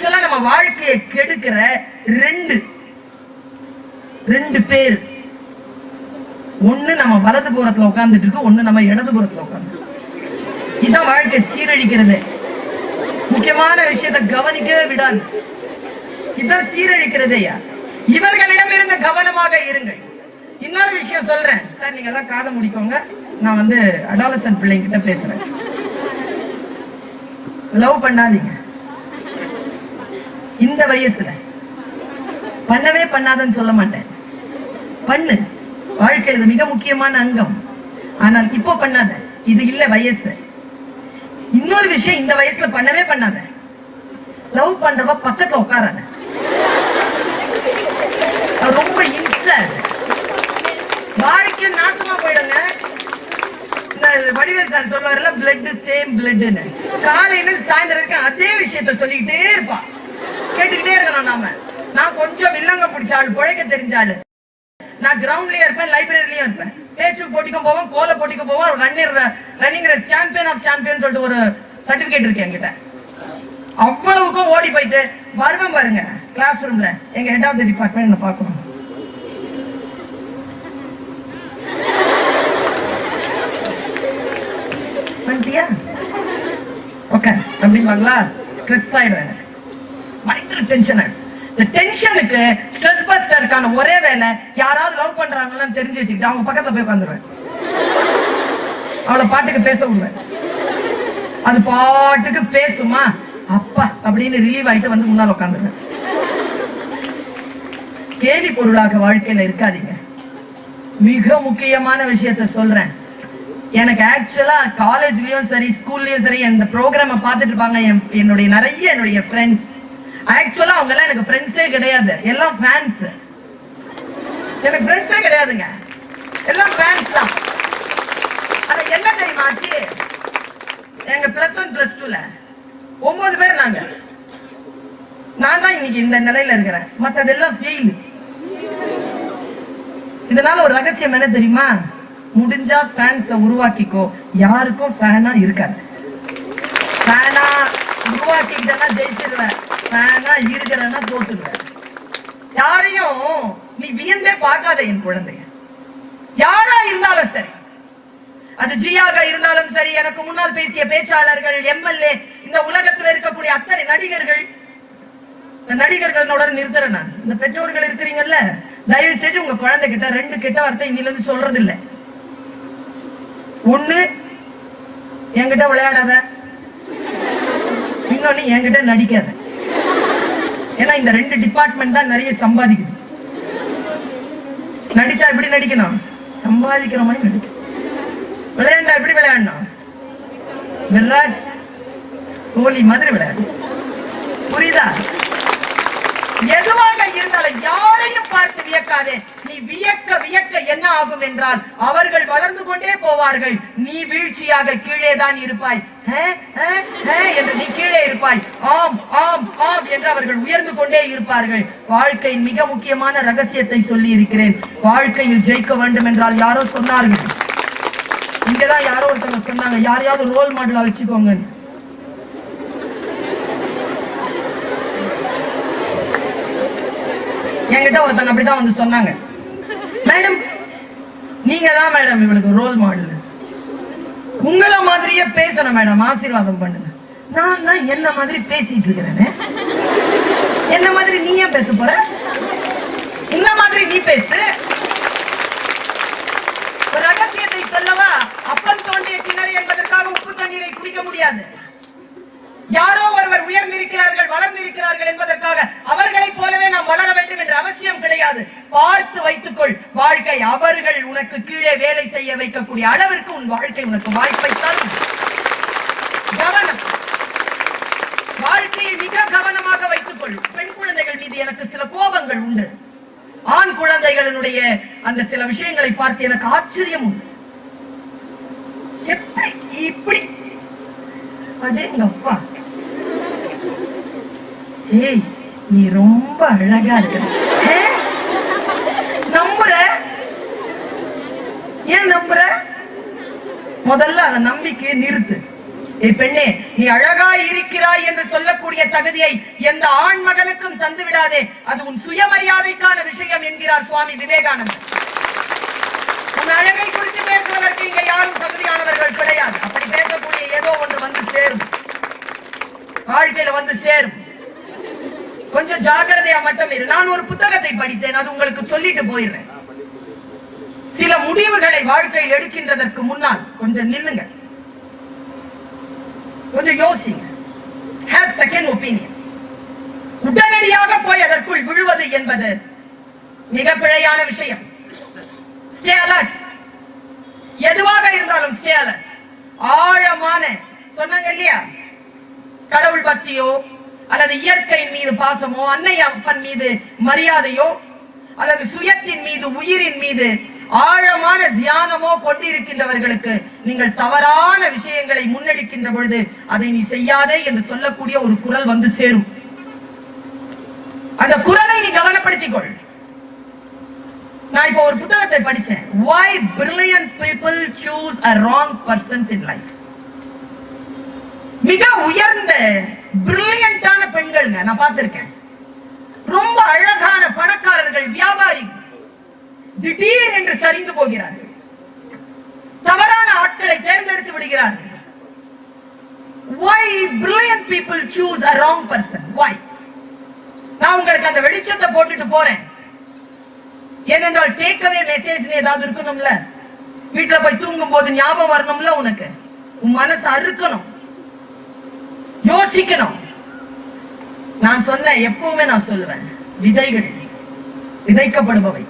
ஆக்சுவலா நம்ம வாழ்க்கையை கெடுக்கிற ரெண்டு ரெண்டு பேர். ஒண்ணு நம்ம வலது புறத்துல உட்கார்ந்துட்டு இருக்கு ஒண்ணு நம்ம இடது புறத்துல உட்கார்ந்து இதான் வாழ்க்கை சீரழிக்கிறது முக்கியமான விஷயத்தை கவனிக்கவே விடாது. இதான் சீரழிக்கிறதையா இவர்களிடம் இருந்து கவனமாக இருங்கள். இன்னொரு விஷயம் சொல்றேன். சார் நீங்க எல்லாம் காதை முடிக்கோங்க. நான் வந்து அடாலசன் பிள்ளைங்கிட்ட பேசுறேன். லவ் பண்ணாதீங்க. இந்த வயசுல. பண்ணவே பண்ணாதன்னு சொல்ல மாட்டேன். பண்ணு. வாழ்க்கை இது மிக முக்கியமான அங்கம். ஆனால் இப்போ பண்ணாத. இது இல்ல வயசு. இன்னொரு விஷயம் இந்த வயசுல பண்ணவே பண்ணாத. லவ் பண்றவ பக்கத்துல உட்காராத. ரொம்ப இம்சை வாழ்க்கை நாசமா போயிடுங்க. இந்த வடிவேல் சார் சொல்லுவாருல பிளட் சேம் பிளட்னு காலையில சாயந்தரம் அதே விஷயத்த சொல்லிக்கிட்டே இருப்பான் கேட்டுக்கிட்டே இருக்கணும் நாம. நான் கொஞ்சம் வில்லங்க பிடிச்ச ஆள் பிழைக்க தெரிஞ்ச ஆள். நான் கிரவுண்ட்லயும் இருப்பேன் லைப்ரரிலயும் இருப்பேன். பேச்சு போட்டிக்கும் போவோம் கோல போட்டிக்கும் போவோம். Running running champion of champion சொல்லிட்டு ஒரு சர்டிபிகேட் இருக்கு என்கிட்ட. அவ்வளவுக்கும் ஓடி போயிட்டு வருவேன் பாருங்க கிளாஸ் ரூம்ல எங்க ஹெட் ஆஃப் த டிபார்ட்மெண்ட் என்ன பார்க்கணும். வந்துட்டியா? ஓகே அப்படிம்பாங்களா? ஸ்ட்ரெஸ் ஆயிடுவேன். ஒரு டென்ஷன் ஆயிடும் இந்த டென்ஷனுக்கு ஸ்ட்ரெஸ் பஸ்டருக்கான ஒரே வேலை யாராவது லவ் பண்றாங்கன்னு தெரிஞ்சு வச்சுக்கிட்டு அவங்க பக்கத்துல போய் உட்காந்துருவேன். அவளை பாட்டுக்கு பேச விடுவேன். அது பாட்டுக்கு பேசுமா? அப்பா அப்படின்னு ரிலீவ் ஆயிட்டு வந்து முன்னால் உட்காந்துருவேன். கேலி பொருளாக வாழ்க்கையில இருக்காதீங்க. மிக முக்கியமான விஷயத்த சொல்றேன். எனக்கு ஆக்சுவலா காலேஜ்லயும் சரி ஸ்கூல்லயும் சரி இந்த ப்ரோக்ராமை பார்த்துட்டு இருப்பாங்க என் என்னுடைய நிறைய என்னுடைய ஃப்ரெண்ட்ஸ் ஆக்சுவலா அவங்க எல்லாம் எனக்கு ஃப்ரெண்ட்ஸே கிடையாது. எல்லாம் ஃபேன்ஸ் எனக்கு ஃப்ரெண்ட்ஸே கிடையாதுங்க. எல்லாம் ஃபேன்ஸ் தான். ஆனா என்ன தெரியுமா ஆச்சு? எங்க பிளஸ் ஒன் பிளஸ் டூல ஒன்பது பேர் நாங்க. நான் தான் இன்னைக்கு இந்த நிலையில இருக்கிறேன். மத்ததெல்லாம் ஃபெயில் இதனால ஒரு ரகசியம் என்ன தெரியுமா? முடிஞ்சா ஃபேன்ஸ உருவாக்கிக்கோ. யாருக்கும் ஃபேனா இருக்காது. ஃபேனா உருவாக்கிக்கிட்டேன்னா ஜெயிச்சிருவேன். ஃபேனா இருக்கிறேன்னா தோத்துருவேன் யாரையும் நீ வியந்தே பார்க்காத என் குழந்தைய. யாரா இருந்தாலும் சரி. அது ஜியாக இருந்தாலும் சரி எனக்கு முன்னால் பேசிய பேச்சாளர்கள் எம்எல்ஏ இந்த உலகத்துல இருக்கக்கூடிய அத்தனை நடிகர்கள். இந்த நடிகர்களோட நிறுத்துறேன் நான். இந்த பெற்றோர்கள் இருக்கிறீங்கல்ல தயவு செஞ்சு உங்க குழந்தை கிட்ட ரெண்டு கிட்ட வார்த்தை இன்னில இருந்து சொல்றது இல்ல ஒண்ணு என்கிட்ட விளையாடாத. இன்னொன்னு என்கிட்ட நடிக்காத. ஏன்னா இந்த ரெண்டு டிபார்ட்மெண்ட் தான் நிறைய சம்பாதிக்குது. நடிச்சா எப்படி நடிக்கணும் சம்பாதிக்கிற மாதிரி நடிக்கணும் விளையாண்டா எப்படி விளையாடணும்? விராட் கோலி மாதிரி விளையாடு. புரியுதா? எதுவாக இருந்தாலும் யாரையும் பார்த்து வியக்காதே. நீ வியக்க வியக்க என்ன ஆகும் என்றால் அவர்கள் வளர்ந்து கொண்டே போவார்கள். நீ வீழ்ச்சியாக கீழே தான் இருப்பாய். என்று நீ கீழே இருப்பாய். ஆம் ஆம் ஆம் என்று அவர்கள் உயர்ந்து கொண்டே இருப்பார்கள். வாழ்க்கையின் மிக முக்கியமான ரகசியத்தை சொல்லி இருக்கிறேன் வாழ்க்கையில் ஜெயிக்க வேண்டும் என்றால் யாரோ சொன்னார்கள். இங்கதான் யாரோ ஒருத்தவங்க சொன்னாங்க. யாரையாவது ரோல் மாடலா வச்சுக்கோங்க. என்கிட்ட ஒருத்தங்க அப்படிதான் வந்து சொன்னாங்க. மேடம் நீங்க தான் மேடம் இவளுக்கு ரோல் மாடல் உங்களை மாதிரியே பேசணும் மேடம். ஆசீர்வாதம் பண்ணுங்க. நான் தான் என்ன மாதிரி பேசிட்டு இருக்கிறேனே? என்ன மாதிரி நீ ஏன் பேச போற? இந்த மாதிரி நீ பேசு. ஒரு ரகசியத்தை சொல்லவா? அப்பன் தோண்டிய கிணறு என்பதற்காக உப்பு தண்ணீரை குடிக்க முடியாது. யாரோ ஒருவர் உயர்ந்திருக்கிறார்கள் வளர்ந்திருக்கிறார்கள் என்பதற்காக அவர்களைப் போலவே நாம் வளர அவசியம் கிடையாது. பார்த்து வைத்துக்கொள். வாழ்க்கை அவர்கள் உனக்கு கீழே வேலை செய்ய வைக்கக்கூடிய அளவிற்கு உன் வாழ்க்கை உனக்கு வாய்ப்பை தரும். கவனம். வாழ்க்கையை மிக கவனமாக வைத்துக்கொள். பெண் குழந்தைகள் மீது எனக்கு சில கோபங்கள் உண்டு. ஆண் குழந்தைகளினுடைய அந்த சில விஷயங்களை பார்த்து எனக்கு ஆச்சரியம் உண்டு. எப்படி இப்படி? அதே எங்க அப்பா ஏய் நீ ரொம்ப அழகா இருக்க. நம்புற? ஏன் நம்புற? முதல்ல அந்த நம்பிக்கையை நிறுத்து. பெண்ணே நீ அழகா இருக்கிறாய் என்று சொல்லக்கூடிய தகுதியை எந்த ஆண் மகனுக்கும் தந்து விடாதே. அது உன் சுயமரியாதைக்கான விஷயம் என்கிறார் சுவாமி விவேகானந்தர். உன் அழகை குறித்து பேசுவதற்கு இங்க யாரும் தகுதியானவர்கள் கிடையாது. அப்படி பேசக்கூடிய ஏதோ ஒன்று வந்து சேரும். வாழ்க்கையில வந்து சேரும். கொஞ்சம் ஜாக்கிரதையா மட்டும் இரு. நான் ஒரு புத்தகத்தை படித்தேன். அது உங்களுக்கு சொல்லிட்டு போயிடுறேன். சில முடிவுகளை வாழ்க்கையில் எடுக்கின்றதற்கு முன்னால் கொஞ்சம் நில்லுங்க. கொஞ்சம் யோசிங்க. ஹேவ் செகண்ட் ஒப்பீனியன் உடனடியாக போய் அதற்குள் விழுவது என்பது மிக பிழையான விஷயம். ஸ்டே அலர்ட் எதுவாக இருந்தாலும் ஸ்டே அலர்ட் ஆழமான சொன்னாங்க இல்லையா? கடவுள் பக்தியோ அல்லது இயற்கையின் மீது பாசமோ அன்னை அப்பன் மீது மரியாதையோ அல்லது சுயத்தின் மீது உயிரின் மீது ஆழமான தியானமோ கொண்டிருக்கின்றவர்களுக்கு நீங்கள் தவறான விஷயங்களை முன்னெடுக்கின்ற பொழுது அதை நீ செய்யாதே என்று சொல்லக்கூடிய ஒரு குரல் வந்து சேரும். அந்த குரலை நீ கவனப்படுத்திக் கொள் நான் இப்போ ஒரு புத்தகத்தை படிச்சேன். Why brilliant people choose a wrong persons in life? மிக உயர்ந்த பிரில்லியண்டான பெண்கள்ங்க நான் பார்த்திருக்கேன். ரொம்ப அழகான பணக்காரர்கள் வியாபாரி. திடீர் என்று சரிந்து போகிறார்கள். தவறான ஆட்களை தேர்ந்தெடுத்து விடுகிறார்கள். Why brilliant people choose a wrong person? Why? நான் உங்களுக்கு அந்த வெளிச்சத்தை போட்டுட்டு போறேன். ஏனென்றால் டேக்அவே மெசேஜ் ஏதாவது இருக்கணும்ல? வீட்டுல போய் தூங்கும் போது ஞாபகம் வரணும்ல உனக்கு? உன் மனசு அறுக்கணும். யோசிக்கணும். நான் சொன்ன எப்பவுமே நான் சொல்லுவேன். விதைகள் விதைக்கப்படுபவை.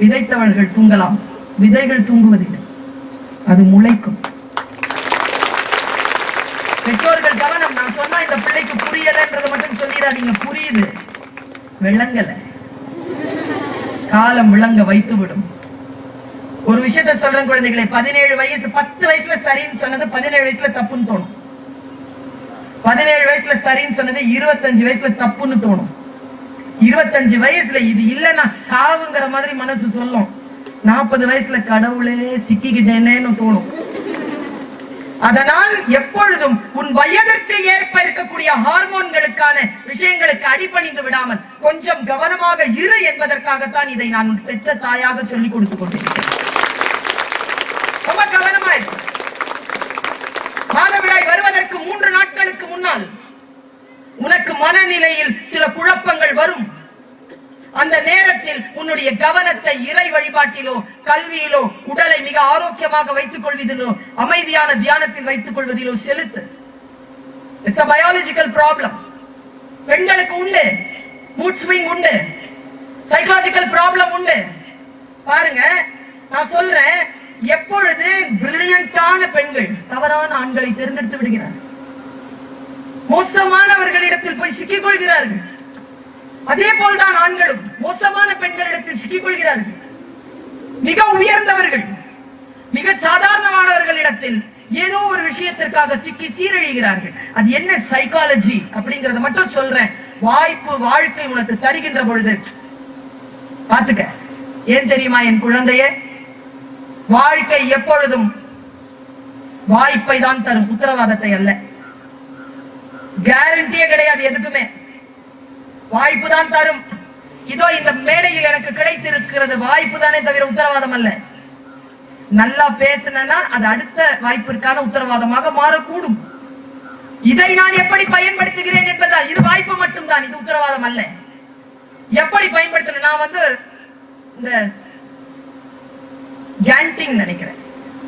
விதைத்தவர்கள் தூங்கலாம். விதைகள் தூங்குவதில்லை. அது முளைக்கும். பெற்றோர்கள் கவனம் நான் சொன்னா இந்த பிள்ளைக்கு புரியலன்றதை மட்டும் சொல்லிடாதீங்க. புரியுது. விளங்கல. காலம் விளங்க வைத்து விடும் ஒரு விஷயத்த சொல்றேன் குழந்தைகளை. பதினேழு வயசு பத்து வயசுல சரின்னு சொன்னது பதினேழு வயசுல தப்புன்னு தோணும். பதினேழு வயசுல சரின்னு சொன்னது இருபத்தஞ்சு வயசுல தப்புன்னு தோணும். இருபத்தஞ்சு வயசுல இது இல்லைன்னா சாவுங்கிற மாதிரி மனசு சொல்லும். நாற்பது வயசுல கடவுளே சிக்கிக்கிட்டேனேன்னு தோணும். அதனால் எப்பொழுதும் உன் வயதிற்கு ஏற்ப இருக்கக்கூடிய ஹார்மோன்களுக்கான விஷயங்களுக்கு அடிபணிந்து விடாமல் கொஞ்சம் கவனமாக இரு என்பதற்காகத்தான் இதை நான் உன் பெற்ற தாயாக சொல்லிக் கொடுத்து கொண்டேன் ரொம்ப கவனமா இருக்கு சொன்னால் உனக்கு மனநிலையில் சில குழப்பங்கள் வரும். அந்த நேரத்தில் உன்னுடைய கவனத்தை இறை வழிபாட்டிலோ கல்வியிலோ உடலை மிக ஆரோக்கியமாக வைத்துக் கொள்வதிலோ அமைதியான தியானத்தில் வைத்துக் கொள்வதிலோ செலுத்து. இட்ஸ் அ பயாலஜிக்கல் ப்ராப்ளம் பெண்களுக்கு உண்டு. மூட் ஸ்விங் உண்டு. சைக்காலஜிக்கல் ப்ராப்ளம் உண்டு. பாருங்க நான் சொல்றேன் எப்பொழுது பிரில்லியண்டான பெண்கள் தவறான ஆண்களை தேர்ந்தெடுத்து விடுகிறார் மோசமானவர்களிடத்தில் போய் சிக்கிக் கொள்கிறார்கள் அதே போல்தான் ஆண்களும் மோசமான பெண்களிடத்தில் சிக்கிக் கொள்கிறார்கள் மிக உயர்ந்தவர்கள் மிக சாதாரணமானவர்களிடத்தில் ஏதோ ஒரு விஷயத்திற்காக சிக்கி சீரழிகிறார்கள். அது என்ன சைக்காலஜி அப்படிங்கறத மட்டும் சொல்றேன். வாய்ப்பு வாழ்க்கை உனக்கு தருகின்ற பொழுது. பாத்துக்க ஏன் தெரியுமா என் குழந்தைய? வாழ்க்கை எப்பொழுதும் வாய்ப்பை தான் தரும். உத்தரவாதத்தை அல்ல. கேரண்டியே கிடையாது எதுக்குமே. வாய்ப்பு தான் தரும். இதோ இந்த மேடையில் எனக்கு கிடைத்திருக்கிறது வாய்ப்பு தானே தவிர உத்தரவாதம் அல்ல. நல்லா பேசினா அது அடுத்த வாய்ப்பிற்கான உத்தரவாதமாக மாறக்கூடும். இதை நான் எப்படி பயன்படுத்துகிறேன் என்பதால் இது வாய்ப்பு மட்டும்தான் இது உத்தரவாதம் அல்ல. எப்படி பயன்படுத்தணும்? நான் வந்து இந்த கேண்டிங் நினைக்கிறேன்.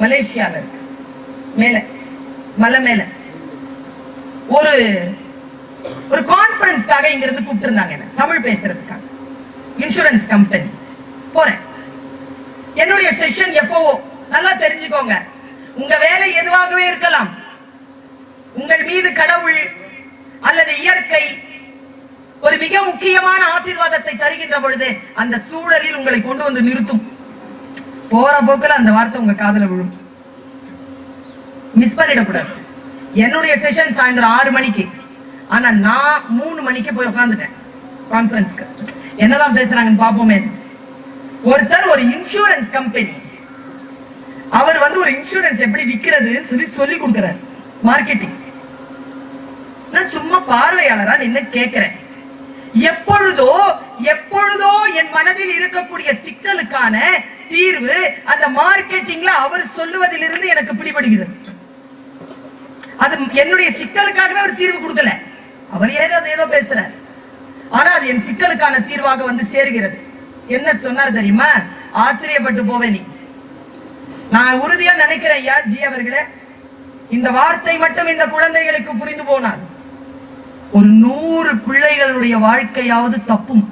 மலேசியால இருக்கு. மேல மலை மேல. ஒரு ஒரு கான்பரன்ஸ்க்காக இங்க இருந்து கூப்பிட்டு இருந்தாங்க என்ன? தமிழ் பேசுறதுக்காக. இன்சூரன்ஸ் கம்பெனி போறேன். என்னுடைய செஷன் எப்பவோ நல்லா தெரிஞ்சுக்கோங்க. உங்க வேலை எதுவாகவே இருக்கலாம். உங்கள் மீது கடவுள் அல்லது இயற்கை ஒரு மிக முக்கியமான ஆசீர்வாதத்தை தருகின்ற பொழுது அந்த சூழலில் உங்களை கொண்டு வந்து நிறுத்தும். போற போக்குல அந்த வார்த்தை உங்க காதுல விழும். மிஸ் பண்ணிடக்கூடாது. என்னுடைய செஷன் சாயந்தரம் ஆறு மணிக்கு. ஆனா நான் மூணு மணிக்கு போய் உட்காந்துட்டேன் கான்பரன்ஸ்க்கு என்னதான் பேசுறாங்கன்னு பாப்போமே ஒருத்தர் ஒரு இன்சூரன்ஸ் கம்பெனி அவர் வந்து ஒரு இன்சூரன்ஸ் எப்படி விக்கிறதுன்னு சொல்லி சொல்லி கொடுக்குறாரு. மார்க்கெட்டிங் நான் சும்மா பார்வையாளரா நின்னு கேட்கிறேன் எப்பொழுதோ எப்பொழுதோ என் மனதில் இருக்கக்கூடிய சிக்கலுக்கான தீர்வு அந்த மார்க்கெட்டிங்ல அவர் சொல்லுவதிலிருந்து எனக்கு பிடிபடுகிறது. அது என்னுடைய சிக்கலுக்காகவே அவர் தீர்வு கொடுக்கல. அவர் ஏதோ அது ஏதோ பேசுறார். ஆனா அது என் சிக்கலுக்கான தீர்வாக வந்து சேருகிறது. என்ன சொன்னார் தெரியுமா? ஆச்சரியப்பட்டு போவே நீ. நான் உறுதியா நினைக்கிறேன் ஐயா ஜி அவர்களே. இந்த வார்த்தை மட்டும் இந்த குழந்தைகளுக்கு புரிந்து போனார் ஒரு நூறு பிள்ளைகளுடைய வாழ்க்கையாவது தப்பும்.